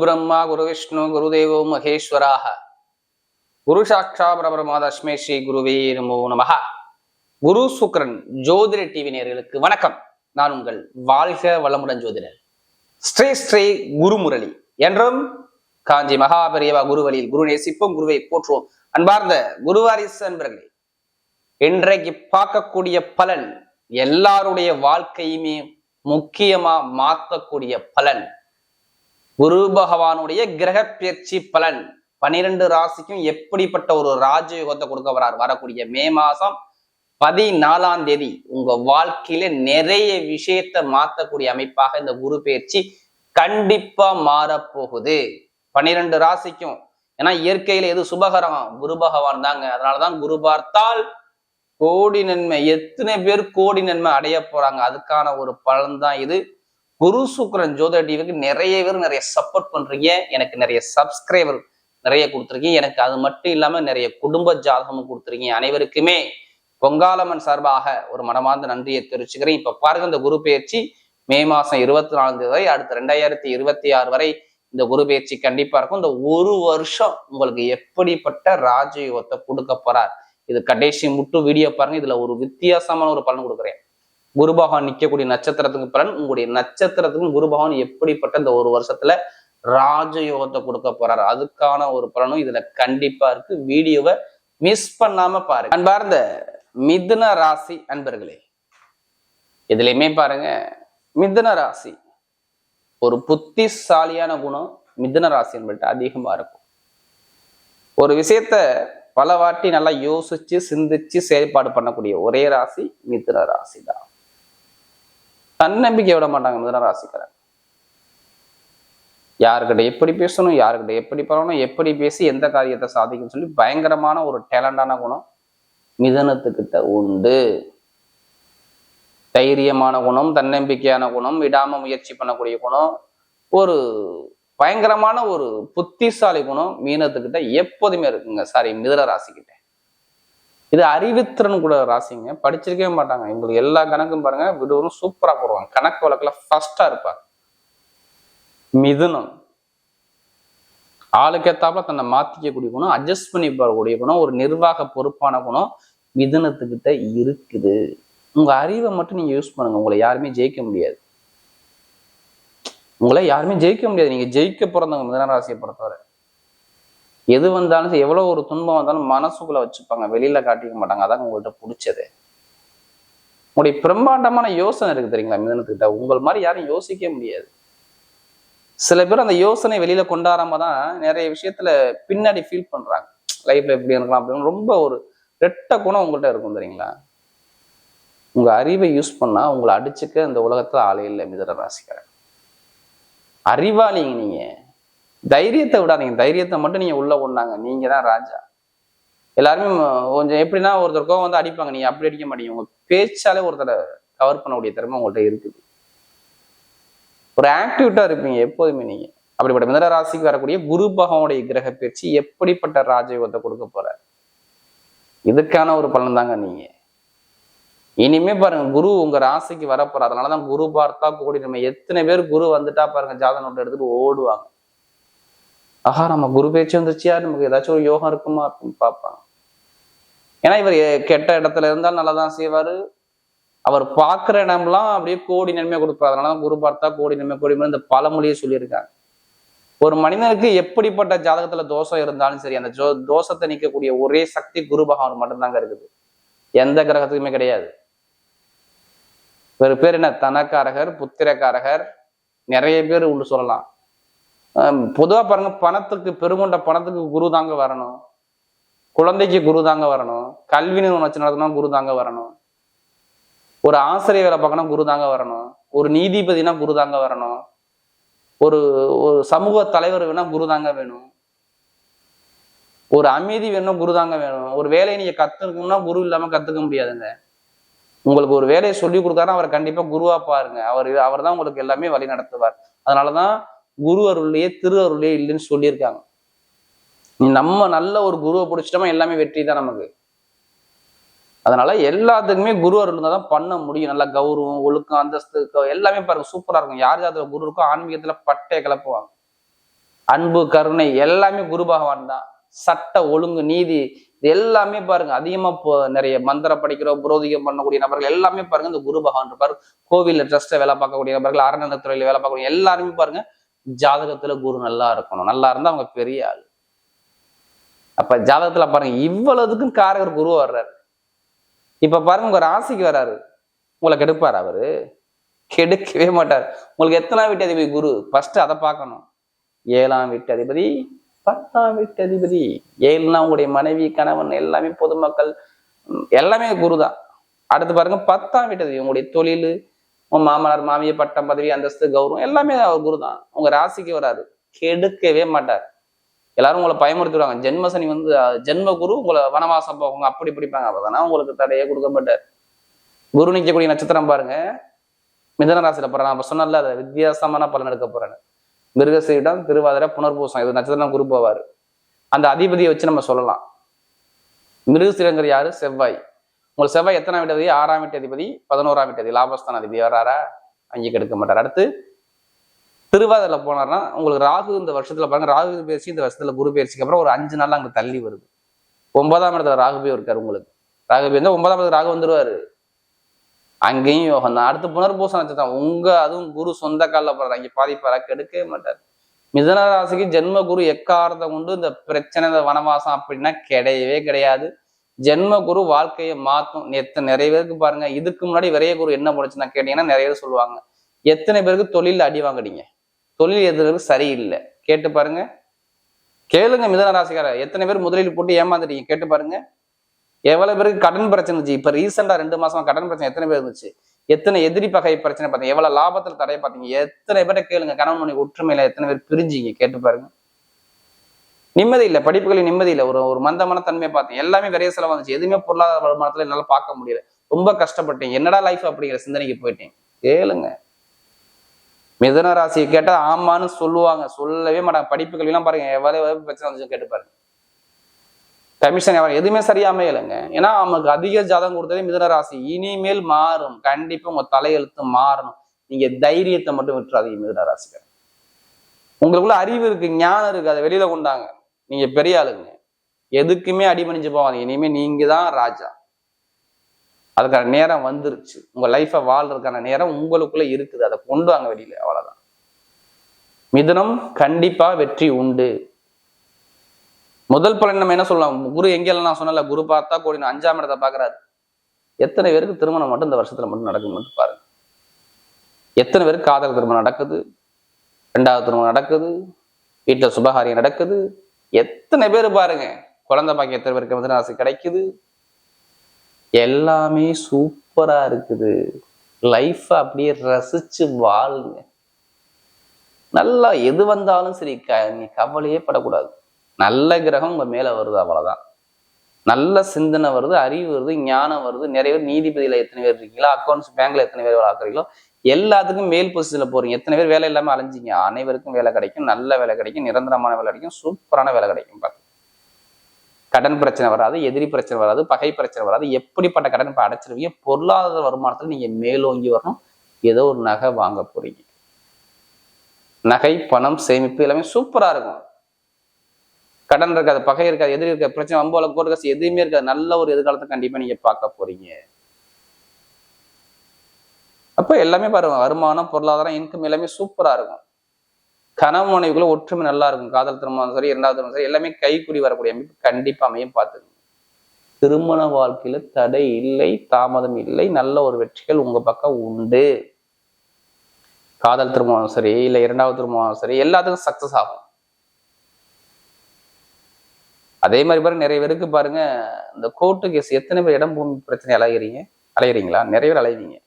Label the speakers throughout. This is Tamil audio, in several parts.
Speaker 1: பிரம்மா குரு விஷ்ணு குருதேவோ மகேஸ்வராக. குரு சாட்சா பிரபரமா தஸ்மே ஸ்ரீ குருவே நமோ நமஹ. குரு சுக்ரன் ஜோதிட டிவி நேர்களுக்கு வணக்கம். நான் உங்கள் வாழ்க வளமுடன் ஜோதிடர். ஸ்ரீ ஸ்ரீ குருமுரளி. என்றும் காஞ்சி மகாபெரியவா குருவழியில் குரு நேசிப்போம் குருவை போற்றுவோம். அன்பார்ந்த குருவாரிசு அன்பர்களே இன்றைக்கு பார்க்கக்கூடிய பலன் எல்லாருடைய வாழ்க்கையுமே முக்கியமா மாற்றக்கூடிய பலன். குரு பகவானுடைய கிரக பயிற்சி பலன். பனிரெண்டு ராசிக்கும் எப்படிப்பட்ட ஒரு ராஜயோகத்தை கொடுக்க வரார்? வரக்கூடிய மே மாசம் பதினாலாம் தேதி உங்க வாழ்க்கையில நிறைய விஷயத்தை மாத்தக்கூடிய அமைப்பாக இந்த குரு பயிற்சி கண்டிப்பா மாறப்போகுது. பனிரெண்டு ராசிக்கும். ஏன்னா இயற்கையில எது சுபகரம்? குரு பகவான் தாங்க. அதனாலதான் குரு பார்த்தால் கோடி நன்மை எத்தனை பேர் கோடி நன்மை அடைய போறாங்க. அதுக்கான ஒரு பலன் தான் இது. குரு சுக்ரன் ஜோதிட டிவிக்கு நிறைய பேர் நிறைய சப்போர்ட் பண்றீங்க. எனக்கு நிறைய சப்ஸ்கிரைபர் நிறைய கொடுத்துருக்கீங்க. எனக்கு அது மட்டும் இல்லாம நிறைய குடும்ப ஜாதகமும் கொடுத்துருக்கீங்க. அனைவருக்குமே பொங்காலம்மன் சார்பாக ஒரு மனமார்ந்த நன்றியை தெரிவிச்சுக்கிறேன். இப்ப பாருங்க இந்த குரு பயிற்சி மே மாசம் இருபத்தி நாலாம் தேதி வரை அடுத்த ரெண்டாயிரத்தி இருபத்தி ஆறு வரை இந்த குரு பயிற்சி கண்டிப்பா இருக்கும். இந்த ஒரு வருஷம் உங்களுக்கு எப்படிப்பட்ட ராஜயோகத்தை கொடுக்க போறார்? இது கடைசி முட்டு வீடியோ பாருங்க. இதுல ஒரு வித்தியாசமான ஒரு பலன் கொடுக்குறேன். குரு பகவான் நிற்கக்கூடிய நட்சத்திரத்துக்கு பலன் உங்களுடைய நட்சத்திரத்துக்கும் குரு பகவான் எப்படிப்பட்ட இந்த ஒரு வருஷத்துல ராஜயோகத்தை கொடுக்க போறாரு? அதுக்கான ஒரு பலனும் இதுல கண்டிப்பா இருக்கு. வீடியோவை மிஸ் பண்ணாம பாருங்க. அன்பார்ந்த மிதுன ராசி அன்பர்களே இதுலயுமே பாருங்க. மிதுன ராசி ஒரு புத்திசாலியான குணம் மிதுன ராசி என்பது அதிகமா இருக்கும். ஒரு விஷயத்த பல வாட்டி நல்லா யோசிச்சு சிந்திச்சு செயல்பாடு பண்ணக்கூடிய ஒரே ராசி மிதுன ராசி தான் தன்னம்பிக்கை விட மாட்டாங்க மிதன ராசிக்காரன் யாருக்கிட்ட எப்படி பேசணும் யாருக்கிட்ட எப்படி பரவணும் எப்படி பேசி எந்த காரியத்தை சாதிக்கணும்னு சொல்லி பயங்கரமான ஒரு டேலண்டான குணம் மிதனத்துக்கிட்ட உண்டு. தைரியமான குணம் தன்னம்பிக்கையான குணம் விடாம முயற்சி பண்ணக்கூடிய குணம் ஒரு பயங்கரமான ஒரு புத்திசாலி குணம் மீனத்துக்கிட்ட எப்போதுமே இருக்குங்க சாரி மிதன ராசிக்கிட்ட. இது அறிவுத்திறன் கூட ராசிங்க. படிச்சிருக்கவே மாட்டாங்க. இவங்களுக்கு எல்லா கணக்கும் பாருங்க விடுவரும் சூப்பரா போடுவாங்க. கணக்கு வழக்குல ஃபர்ஸ்டா இருப்பாங்க மிதுனம். ஆளுக்கேத்தாப்புல தன்னை மாத்திக்கக்கூடிய குணம் அட்ஜஸ்ட் பண்ணி போகக்கூடிய குணம் ஒரு நிர்வாக பொறுப்பான குணம் மிதுனத்துக்கிட்ட இருக்குது. உங்க அறிவை மட்டும் நீங்க யூஸ் பண்ணுங்க. உங்களை யாருமே ஜெயிக்க முடியாது. உங்களை யாருமே ஜெயிக்க முடியாது. நீங்க ஜெயிக்க பிறந்தவங்க மிதன ராசியை பொறுத்தவரை. எது வந்தாலும் எவ்வளோ ஒரு துன்பம் வந்தாலும் மனசுக்குள்ள வச்சுப்பாங்க. வெளியில காட்டிக்க மாட்டாங்க. அதான் உங்கள்கிட்ட பிடிச்சது. உங்களுடைய பிரம்மாண்டமான யோசனை இருக்கு தெரியுங்களா? மிதனத்துக்கிட்ட. உங்கள் மாதிரி யாரும் யோசிக்க முடியாது. சில பேர் அந்த யோசனை வெளியில கொண்டாடாம தான் நிறைய விஷயத்துல பின்னாடி ஃபீல் பண்றாங்க. லைஃப்ல எப்படி இருக்கலாம் அப்படின்னு ரொம்ப ஒரு ரெட்ட குணம் உங்கள்கிட்ட இருக்கும் தெரியுங்களா? உங்க அறிவை யூஸ் பண்ணா உங்களை அடிச்சுக்க இந்த உலகத்துல ஆளே இல்லை மிதன ராசிக்காரன் அறிவாளிங்க நீங்க. தைரியத்தை விடாதீங்க. தைரியத்தை மட்டும் நீங்க உள்ள கொண்டாங்க. நீங்க தான் ராஜா. எல்லாருமே கொஞ்சம் எப்படின்னா ஒருத்தர் கோவம் வந்து அடிப்பாங்க. நீங்க அப்படி அடிக்க மாட்டீங்க. உங்க பேச்சாலே ஒருத்தரை கவர் பண்ணக்கூடிய திறமை உங்கள்கிட்ட இருக்குது. ஒரு ஆக்டிவிட்டா இருப்பீங்க எப்போதுமே நீங்க. அப்படிப்பட்ட மிதன ராசிக்கு வரக்கூடிய குரு பகவானுடைய கிரக பயிற்சி எப்படிப்பட்ட ராஜயோகத்தை கொடுக்க போறார்? இதுக்கான ஒரு பலன் தாங்க நீங்க. இனிமே பாருங்க குரு உங்க ராசிக்கு வரப்போற அதனாலதான் குரு பார்த்தா கூடி நம்ம எத்தனை பேர் குரு வந்துட்டா பாருங்க ஜாதக நோட்டை எடுத்துட்டு ஓடுவாங்க. ஆஹா நம்ம குரு பேச்சு வந்துருச்சியா நமக்கு ஏதாச்சும் ஒரு யோகம் இருக்குமா? அப்படின்னு பார்ப்பாங்க ஏன்னா இவர் கெட்ட இடத்துல இருந்தால் நல்லதான் செய்வாரு. அவர் பார்க்குற இடம்லாம் அப்படியே கோடி நன்மை கொடுப்பார். அதனாலதான் குரு பார்த்தா கோடி நன்மை கோடி இந்த பழமொழியை சொல்லியிருக்காங்க. ஒரு மனிதனுக்கு எப்படிப்பட்ட ஜாதகத்துல தோஷம் இருந்தாலும் சரி அந்த ஜோ தோஷத்தை நிற்கக்கூடிய ஒரே சக்தி குரு பகவான் மட்டும்தாங்க இருக்குது. எந்த கிரகத்துக்குமே கிடையாது. ஒரு பேர் என்ன? தனக்காரகர் புத்திரக்காரகர் நிறைய பேர் உண்டு சொல்லலாம். பொதுவாக பொதுவா பாருங்க பணத்துக்கு பெருங்கொண்ட பணத்துக்கு குரு தாங்க வரணும். குழந்தைக்கு குரு தாங்க வரணும். கல்வி நிறுவனம் வச்சு நடத்தணும் குரு தாங்க வரணும். ஒரு ஆசிரியர் வேலை பார்க்கணும் குரு தாங்க வரணும். ஒரு நீதிபதினா குரு தாங்க வரணும். ஒரு ஒரு சமூக தலைவர் வேணா குரு தாங்க வேணும். ஒரு அமைதி வேணும் குரு தாங்க வேணும். ஒரு வேலையை நீங்க கத்துக்கணும்னா குரு இல்லாம கத்துக்க முடியாதுங்க. உங்களுக்கு ஒரு வேலையை சொல்லி கொடுத்தாருன்னா அவரை கண்டிப்பா குருவா பாருங்க. அவர் அவர் தான் உங்களுக்கு எல்லாமே வழி நடத்துவார். அதனாலதான் குரு அருள்லயே திரு அருளே இல்லைன்னு சொல்லியிருக்காங்க. நீ நம்ம நல்ல ஒரு குருவை பிடிச்சிட்டோமா எல்லாமே வெற்றி தான் நமக்கு. அதனால எல்லாத்துக்குமே குரு அருள் இருந்தால் தான் பண்ண முடியும். நல்லா கௌரவம் ஒழுக்கம் அந்தஸ்து எல்லாமே பாருங்க சூப்பரா இருக்கும். யார் யாத்துல குரு இருக்கோ ஆன்மீகத்துல பட்டைய கிளப்புவாங்க. அன்பு கருணை எல்லாமே குரு பகவான் தான். சட்ட ஒழுங்கு நீதி இது எல்லாமே பாருங்க அதிகமா இப்போ நிறைய மந்திரம் படிக்கிறோம் புரோதிகம் பண்ணக்கூடிய நபர்கள் எல்லாமே பாருங்க இந்த குரு பகவான் இருப்பாரு. கோவில்ல ட்ரஸ்ட்ல வேலை பார்க்கக்கூடிய நபர்கள் அறநிலைத்துறையில வேலை பார்க்கக்கூடிய எல்லாருமே பாருங்க ஜாதகத்துல குரு நல்லா இருக்கணும். நல்லா இருந்தா அவங்க பெரிய ஆள். அப்ப ஜாதகத்துல பாருங்க இவ்வளவுக்கும் காரகர் குரு வர்றாரு. இப்ப பாருங்க உங்க ராசிக்கு வர்றாரு உங்களை கெடுப்பார் அவரு? கெடுக்கவே மாட்டார். உங்களுக்கு எத்தனாம் வீட்டு அதிபதி குரு? ஃபர்ஸ்ட் அதை பார்க்கணும். ஏழாம் வீட்டு அதிபதி பத்தாம் வீட்டு அதிபதி. ஏழுனா உங்களுடைய மனைவி கணவன் எல்லாமே பொதுமக்கள் எல்லாமே குரு தான் அடுத்து பாருங்க பத்தாம் வீட்டு அதிபதி உங்களுடைய தொழில் உன் மாமனார் மாமியை பட்டம் பதவி அந்தஸ்து கௌரவம் எல்லாமே அவர் குரு தான். உங்க ராசிக்கு வராரு. கெடுக்கவே மாட்டார். எல்லாரும் உங்களை பயமுறுத்திடுவாங்க ஜென்மசனி வந்து ஜென்ம குரு உங்களை வனவாசம் போவாங்க அப்படி பிடிப்பாங்க அப்பதானா உங்களுக்கு தடையே கொடுக்கப்பட்டார். குரு நிற்கக்கூடிய நட்சத்திரம் பாருங்க. மிதன ராசியில போறேன் நான் அப்ப சொன்னல அதை வித்தியாசமான பலன் எடுக்க போறேன் மிருகசீடம் திருவாதிரை புனர்பூசம் இது நட்சத்திரம் குரு போவார். அந்த அதிபதியை வச்சு நம்ம சொல்லலாம். மிருகசீரங்கர் யாரு? செவ்வாய். உங்களுக்கு செவ்வாய் எத்தனாம் வீட்டு அதிபதி? ஆறாம் வீட்டு அதிபதி பதினோராம் வீட்டு அதிபதி. லாபஸ்தான அதிபதி வராரா அங்கேயும் கெடுக்க மாட்டார். அடுத்து திருவாதிரைல போனார்னா உங்களுக்கு ராகு இந்த வருஷத்துல பாருங்க ராகு பயிற்சி இந்த வருஷத்துல குரு பயிற்சிக்கு அப்புறம் ஒரு அஞ்சு நாள் அங்கே தள்ளி வருது. ஒன்பதாம் இடத்துல ராகுபே இருக்கார் உங்களுக்கு. ராகுபே இருந்தால் ஒன்பதாம் இடத்துல ராகு வந்துருவாரு. அங்கேயும் யோகம் தான். அடுத்து புனர்பூச நட்சத்திரம். உங்க அதுவும் குரு சொந்த காலில் போறாரு. அங்கே பாதிப்பாரா? கெடுக்கவே மாட்டார். மிதன ராசிக்கு ஜென்ம குரு எக்காரத்தை கொண்டு இந்த பிரச்சனை இந்த வனவாசம் அப்படின்னா கிடையவே கிடையாது. ஜென்ம குரு வாழ்க்கையை மாற்றும் எத்தனை நிறைய பேருக்கு பாருங்க இதுக்கு முன்னாடி விரைய குரு என்ன முடிச்சுன்னா கேட்டீங்கன்னா நிறைய பேர் சொல்லுவாங்க எத்தனை பேருக்கு தொழில் அடி வாங்குறீங்க? தொழில் எதிர்ப்பு சரியில்லை? கேட்டு பாருங்க. கேளுங்க மிதன ராசிக்கார எத்தனை பேர் முதலீடு போட்டு ஏமாந்துட்டீங்க? கேட்டு பாருங்க. எவ்வளவு பேருக்கு கடன் பிரச்சனை இருந்துச்சு? இப்ப ரீசெண்டா ரெண்டு மாசமா கடன் பிரச்சனை எத்தனை பேர் இருந்துச்சு? எத்தனை எதிரி பகை பிரச்சனை பார்த்தீங்க? எவ்வளவு லாபத்தில் தடைய பார்த்தீங்க? எத்தனை பேரை கேளுங்க கணவன் மணி ஒற்றுமையில எத்தனை பேர் பிரிஞ்சீங்க? கேட்டு பாருங்க. நிம்மதி இல்லை படிப்புகளில் நிம்மதி இல்லை ஒரு ஒரு மந்தமான தன்மையை பார்த்தேன் எல்லாமே விரைய செலவு வந்துச்சு எதுவுமே பொருளாதார வருமானத்தில் என்னால் பார்க்க முடியல. ரொம்ப கஷ்டப்பட்டேன். என்னடா லைஃப் அப்படிங்கிற சிந்தனைக்கு போயிட்டேன். கேளுங்க. மிதன ராசியை கேட்டால் ஆமான்னு சொல்லுவாங்க. சொல்லவே மாட்டாங்க. படிப்பு கல்விலாம் பாருங்க எவ்வளவு எவ்வளவு பிரச்சனை வந்துச்சு கேட்டு பாருங்க கமிஷன் எவ்வளோ எதுவுமே சரியா அமையலைங்க. ஏன்னா அவனுக்கு அதிக ஜாதகம் கொடுத்ததே மிதன ராசி. இனிமேல் மாறும். கண்டிப்பாக உங்கள் தலையெழுத்து மாறணும். நீங்கள் தைரியத்தை மட்டும் விட்டுறாதீங்க மிதன ராசிக்காரர். உங்களுக்குள்ள அறிவு இருக்கு ஞானம் இருக்கு. அதை வெளியில கொண்டாங்க நீங்க பெரிய ஆளுங்க. எதுக்குமே அடிமணிஞ்சு போவாங்க இனிமே நீங்க தான் ராஜா. அதுக்கான நேரம் வந்துருச்சு. உங்க லைஃப்பை வாழ்றதுக்கான நேரம் உங்களுக்குள்ள இருக்குது. அதை கொண்டு வாங்க வெளியில. அவ்வளவுதான். மிதனம் கண்டிப்பா வெற்றி உண்டு. முதல் பலன் நம்ம என்ன சொல்லலாம்? குரு எங்கெல்லாம் நான் சொன்னல குரு பார்த்தா கோடி அஞ்சாம் இடத்தை பாக்குறாரு எத்தனை பேருக்கு திருமணம் மட்டும் இந்த வருஷத்துல மட்டும் நடக்கும் மட்டும் பாருங்க. எத்தனை பேருக்கு காதல் திருமணம் நடக்குது? ரெண்டாவது திருமணம் நடக்குது. வீட்டுல சுபகாரியம் நடக்குது. எத்தனை பேர் பாருங்க. குழந்தை பாக்கி எத்தனை பேருக்கு வந்து ஆசை கிடைக்குது? எல்லாமே சூப்பரா இருக்குது. லைஃப் அப்படியே ரசிச்சு வாழுங்க. நல்லா எது வந்தாலும் சரி க நீ கவலையே படக்கூடாது. நல்ல கிரகம் உங்க மேல வருது அவ்வளவுதான். நல்ல சிந்தனை வருது அறிவு வருது ஞானம் வருது. நிறைய பேர் நீதிபதியில எத்தனை பேர் இருக்கீங்களோ? அக்கௌண்ட்ஸ் பேங்க்ல எத்தனை பேர் ஆக்குறீங்களோ எல்லாத்துக்கும் மேல் பொசிஷனில் போறீங்க. எத்தனை பேர் வேலை இல்லாம அலைஞ்சீங்க? அனைவருக்கும் வேலை கிடைக்கும். நல்ல வேலை கிடைக்கும். நிரந்தரமான வேலை கிடைக்கும். சூப்பரான வேலை கிடைக்கும் பார்த்து கடன் பிரச்சனை வராது எதிரி பிரச்சனை வராது பகை பிரச்சனை வராது. எப்படிப்பட்ட கடன் இப்போ அடைச்சிருவீங்க? பொருளாதார வருமானத்துல நீங்க மேலோங்கி வரணும். ஏதோ ஒரு நகை வாங்க போறீங்க. நகை பணம் சேமிப்பு எல்லாமே சூப்பரா இருக்கும். கடன் இருக்காது பகை இருக்காது எதிரி இருக்காது பிரச்சனை வம்போல கோர்ட்டு காசு எதுவுமே இருக்காது. நல்ல ஒரு எதிர்காலத்தை கண்டிப்பா நீங்க பார்க்க போறீங்க. அப்போ எல்லாமே பாருங்க வருமானம் பொருளாதாரம் இன்கம் எல்லாமே சூப்பரா இருக்கும். கனவு மனைவிக்குள்ள ஒற்றுமை நல்லா இருக்கும். காதல் திருமணம் சரி இரண்டாவது திருமணம் சரி எல்லாமே கைக்குறி வரக்கூடிய அமைப்பு கண்டிப்பா அமையும் பார்த்துக்கணும் திருமண வாழ்க்கையில தடை இல்லை தாமதம் இல்லை நல்ல ஒரு வெற்றிகள் உங்க பக்கம் உண்டு. காதல் திருமணம் சரி இல்லை இரண்டாவது திருமணம் சரி எல்லாத்துக்கும் சக்சஸ் ஆகும். அதே மாதிரி பாருங்க நிறைய பேருக்கு பாருங்க இந்த கோர்ட்டு கேஸ் எத்தனை பேர் இடம் பூமி பிரச்சனை அலைகிறீங்க அலைகிறீங்களா நிறைய பேர் அலைவீங்க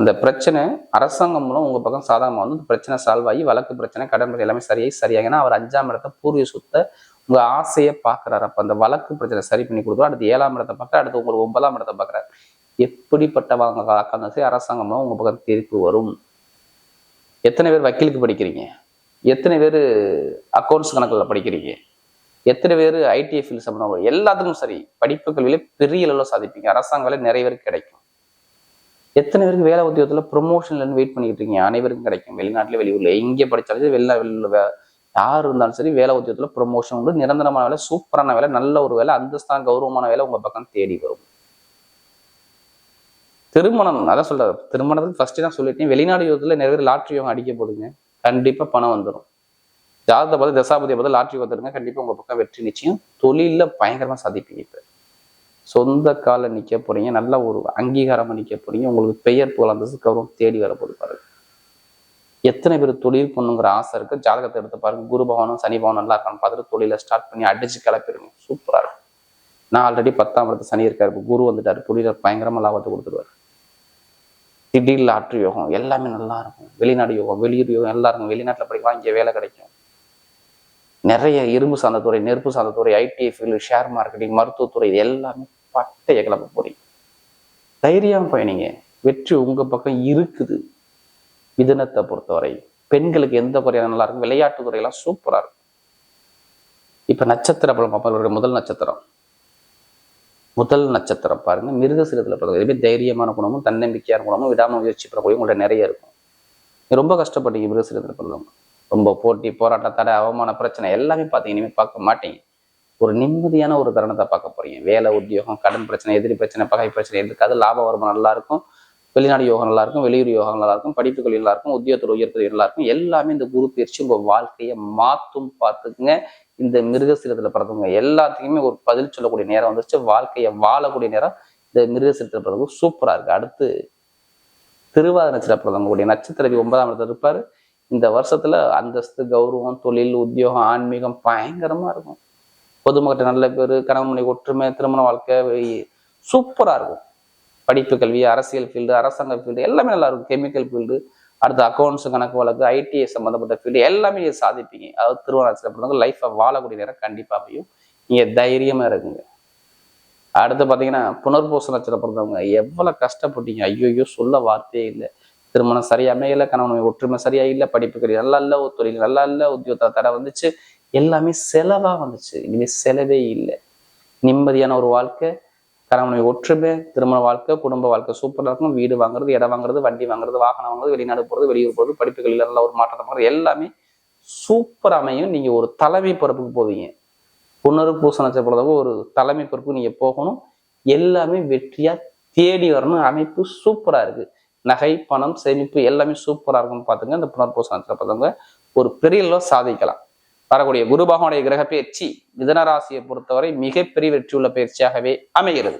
Speaker 1: அந்த பிரச்சனை அரசாங்கம் மூலம் உங்கள் பக்கம் சாதகமாக வந்து பிரச்சனை சால்வ் ஆகி வழக்கு பிரச்சனை கடன் பிரச்சனை எல்லாமே சரியாகி சரியாக. ஏன்னா அவர் அஞ்சாம் இடத்த பூர்வீக சொத்தை உங்கள் ஆசையை பார்க்குறாரு. அப்போ அந்த வழக்கு பிரச்சனை சரி பண்ணி கொடுக்குறோம் அடுத்து ஏழாம் இடத்தை பார்க்குற அடுத்து உங்களுக்கு ஒன்பதாம் இடத்தை பார்க்குறாரு. எப்படிப்பட்டவங்க காக்காங்க சரி அரசாங்கம் மூலம் உங்கள் பக்கம் தீர்ப்பு வரும்? எத்தனை பேர் வக்கீலுக்கு படிக்கிறீங்க? எத்தனை பேர் அக்கௌண்ட்ஸ் கணக்கில் படிக்கிறீங்க? எத்தனை பேர் ஐடிஎஃப் சம்பந்தம் எல்லாத்துக்கும் சரி படிப்பு கல்வியில பெரிய அளவில் சாதிப்பீங்க. அரசாங்க வேலை நிறைய பேருக்கு கிடைக்கும். எத்தனை பேருக்கு வேலை உத்தியோகத்தில் ப்ரொமோஷன்லன்னு வெயிட் பண்ணிட்டு இருக்கீங்க? அனைவருக்கும் கிடைக்கும். வெளிநாட்டுல வெளியூர்ல எங்கே படிச்சாலும் வெளில வெளில வே- யார் இருந்தாலும் சரி வேலை உத்தியோகத்துல ப்ரொமோஷன் உண்டு. நிரந்தரமான வேலை சூப்பரான வேலை நல்ல ஒரு வேலை அந்தஸ்தான் கௌரவமான வேலை உங்க பக்கம் தேடி வரும். திருமணம் அதான் சொல்ற திருமணத்துக்கு ஃபர்ஸ்ட் நான் சொல்லிட்டேன் வெளிநாடு யோகத்துல நிறைய பேர் லாட்ரி யோகம் அடிக்க போடுங்க. கண்டிப்பா பணம் வந்துடும் ஜாதகத்தை பார்த்து தசாபதியை பார்த்து லாட்ரி வந்துடுங்க கண்டிப்பா உங்க பக்கம் வெற்றி நிச்சயம். தொழிலில் பயங்கரமாக சாதிப்பீங்க இப்போ. சொந்த கால நிக்க போறீங்க நல்ல ஒரு அங்கீகாரமா நிக்க போறீங்க உங்களுக்கு பெயர் புகழ் கௌரவம் தேடி வரப்போது பாருங்க. எத்தனை பேர் தொழில் பண்ணுங்கிற ஆசை இருக்கு ஜாதகத்தை எடுத்து பாருங்க. குரு பவனும் சனி பவனும் நல்லா இருக்கான்னு பார்த்துட்டு தொழிலை ஸ்டார்ட் பண்ணி அடிச்சு கிளப்பிடுங்க. சூப்பரா இருக்கும். நான் ஆல்ரெடி பத்தாம் இடத்து சனி இருக்காரு. குரு வந்துட்டாரு. தொழில பயங்கரமா லாபத்தை கொடுத்துருவாரு. திடீர் லாட்ரி யோகம் எல்லாமே நல்லா இருக்கும். வெளிநாடு யோகம் வெளியூர் யோகம் எல்லாம் இருக்கும். வெளிநாட்டில் படிக்கலாம் இங்கே வேலை கிடைக்கும். நிறைய இரும்பு சார்ந்த துறை நெருப்பு சார்ந்த துறை ஐடிஐ ஃபீல்டு ஷேர் மார்க்கெட்டிங் மருத்துவத்துறை இது எல்லாமே பட்டைய கிளப்ப போறீங்க. தைரியம் பயணிங்க வெற்றி உங்க பக்கம் இருக்குது. மிதனத்தை பொறுத்தவரை பெண்களுக்கு எந்த குறையான நல்லா இருக்கும். விளையாட்டு துறையெல்லாம் சூப்பரா இருக்கும். இப்ப நட்சத்திர பலம் பார்ப்பவர்களுடைய முதல் நட்சத்திரம். முதல் நட்சத்திரம் பாருங்க. மிருகசீலத்துல பிறகு இதுவே தைரியமான குணமும் தன்னம்பிக்கையான குணமும் விடாம முயற்சி பெறக்கூடிய உங்கள்ட்ட நிறைய இருக்கும். நீங்க ரொம்ப கஷ்டப்பட்டீங்க மிருகசீலத்துல பிறந்தவங்க. ரொம்ப போட்டி போராட்ட தடை அவமான பிரச்சனை எல்லாமே பார்த்தீங்க. இனிமேல் பார்க்க மாட்டீங்க. ஒரு நிம்மதியான ஒரு தருணத்தை பார்க்க போறீங்க. வேலை உத்தியோகம் கடன் பிரச்சனை எதிரி பிரச்சனை பகை பிரச்சனை இருக்காது லாப வருமானம் நல்லா இருக்கும் வெளிநாடு யோகம் நல்லா இருக்கும் வெளியூர் யோகம் நல்லா இருக்கும் படிப்புகள் நல்லா இருக்கும் உத்தியோகத்தில் உயர்ப்பது நல்லா இருக்கும் எல்லாமே இந்த குரு பயிற்சி உங்க வாழ்க்கையை மாத்தும் பார்த்துக்குங்க. இந்த மிருகசீரத்தில் பிறந்தவங்க எல்லாத்துக்குமே ஒரு பதில் சொல்லக்கூடிய நேரம் வந்துருச்சு. வாழ்க்கையை வாழக்கூடிய நேரம் இந்த மிருகசீரத்தில் பிறந்தவங்க சூப்பரா இருக்கு. அடுத்து திருவாத நட்சத்திர பிறந்தவங்களுடைய நட்சத்திர ஒன்பதாம் இடத்துல இருப்பாரு. இந்த வருஷத்துல அந்தஸ்து கௌரவம் தொழில் உத்தியோகம் ஆன்மீகம் பயங்கரமா இருக்கும். பொதுமக்கள் நல்ல பேரு கணவன் மனைவி ஒற்றுமை திருமண வாழ்க்கை சூப்பரா இருக்கும். படிப்பு கல்வி அரசியல் ஃபீல்டு அரசாங்க ஃபீல்டு எல்லாமே நல்லா இருக்கும். கெமிக்கல் ஃபீல்டு அடுத்து அக்கௌண்ட்ஸ் கணக்கு வழக்கு ஐடிஐ சம்மந்தப்பட்ட ஃபீல்டு எல்லாமே நீங்கள் சாதிப்பீங்க. அதாவது திருவண்ணாமலை பிறந்தவங்க லைஃப்பை வாழக்கூடிய நேரம் கண்டிப்பா அமையும். நீங்க தைரியமா இருக்குங்க அடுத்து பாத்தீங்கன்னா புனர்பூச நட்சத்திரம் பிறந்தவங்க எவ்வளவு கஷ்டப்பட்டீங்க? ஐயோ சொல்ல வார்த்தையே இல்லை. திருமணம் சரியா அமையல கணவன் ஒற்றுமை சரியா இல்லை படிப்பு கல்வி நல்லா இல்ல ஒரு தொழில் நல்லா இல்ல உத்தியோகத்தை தடை வந்துச்சு. எல்லாமே செலவா வந்துச்சு. இனிமே செலவே இல்லை. நிம்மதியான ஒரு வாழ்க்கை கணவனை ஒற்றுமை திருமண வாழ்க்கை குடும்ப வாழ்க்கை சூப்பராக இருக்கும். வீடு வாங்குறது இடம் வாங்குறது வண்டி வாங்குறது வாகனம் வாங்குறது வெளிநாடு போகிறது வெளியூர் போகிறது படிப்புகளில் நல்ல ஒரு மாற்றத்தை எல்லாமே சூப்பர் அமையும். நீங்க ஒரு தலைமை பொறுப்புக்கு போவீங்க. புனரு பூசணத்தை பொறுத்தவரை ஒரு தலைமை பொறுப்புக்கு நீங்க போகணும். எல்லாமே வெற்றியா தேடி வரணும். அமைப்பு சூப்பரா இருக்கு. நகை பணம் சேமிப்பு எல்லாமே சூப்பரா இருக்கும்னு பார்த்துங்க. இந்த புனர்பூச நட்சத்திரம் பார்த்தவங்க ஒரு பெரிய அளவு சாதிக்கலாம். வரக்கூடிய குரு பகவானுடைய கிரக பயிற்சி மிதனராசியை பொறுத்தவரை மிகப்பெரிய வெற்றியுள்ள பயிற்சியாகவே அமைகிறது.